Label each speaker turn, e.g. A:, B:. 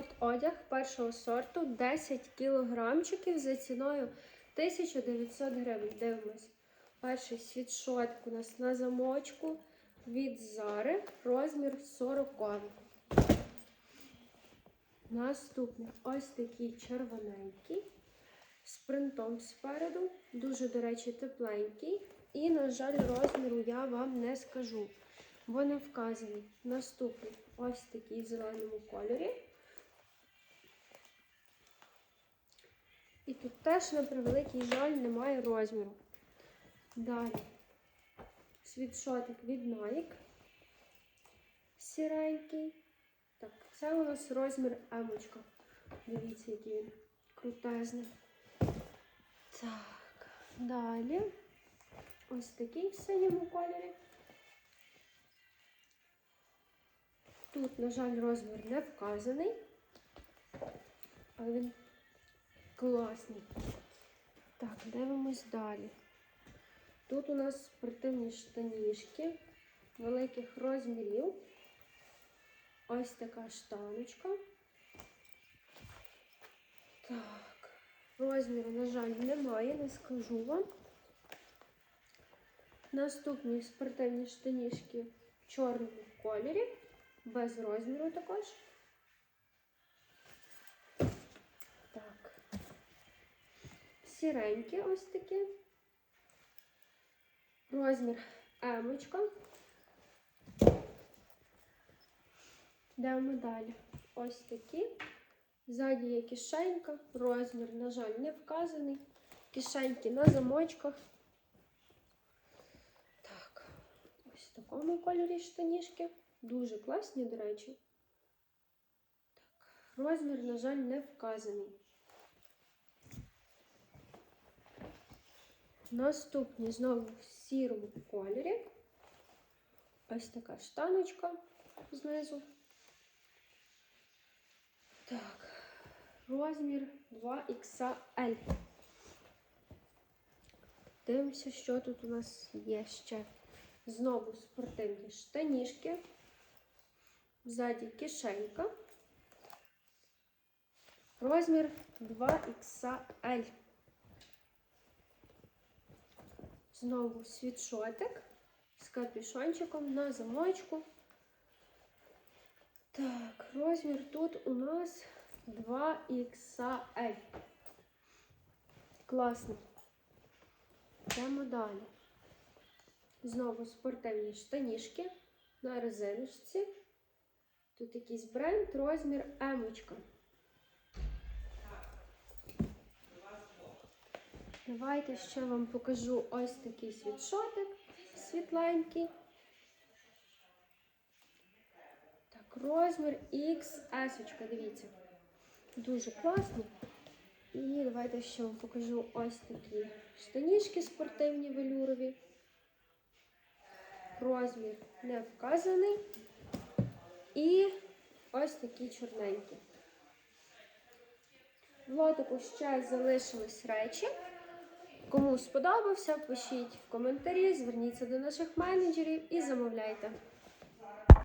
A: спортодяг першого сорту 10 кілограмчиків за ціною 1900 гривень. Дивимось. Перший світшотик у нас на замочку від Зари, розмір 40. Наступний ось такий червоненький з принтом спереду. Дуже, до речі, тепленький. І, на жаль, розміру я вам не скажу. Бо не вказаний. Наступний ось такий в зеленому кольорі. І тут теж, на превеликий жаль, немає розміру. Далі світшотик від Nike. Сіренький. Так, це у нас розмір емочка. Дивіться, який він крутезний. Так, далі. Ось такий в синьому кольорі. Тут, на жаль, розмір не вказаний, але він класний. Так, дивимось далі. Тут у нас спортивні штанішки великих розмірів. Ось така штаночка. Так, розміру, на жаль, немає, не скажу вам. Наступні спортивні штанішки в чорному кольорі, без розміру також. Так. Сіренькі ось такі. Розмір емочка. Йдемо далі. Ось такі. Ззаді є кишенька. Розмір, на жаль, не вказаний. Кишеньки на замочках. Так, ось в такому кольорі штанішки. Дуже класні, до речі. Так, розмір, на жаль, не вказаний. Наступні знову в сірому кольорі. Ось така штаночка знизу. Так, розмір 2XL. Дивимося, що тут у нас є ще. Знову спортивні штанішки. Ззаді кишенька. Розмір 2XL. Знову світшотик з капюшончиком на замочку. Так, розмір тут у нас 2XL. Класно. Йдемо далі. Знову спортивні штанішки на резиночці. Тут якийсь бренд, розмір емочка. Давайте ще вам покажу ось такий світшотик світленький. Так, розмір XS, дивіться. Дуже класний. І давайте ще вам покажу ось такі штанішки спортивні велюрові. Розмір не вказаний. І ось такі чорненькі. В лотику ще залишились речі. Кому сподобався, пишіть в коментарі, зверніться до наших менеджерів і замовляйте.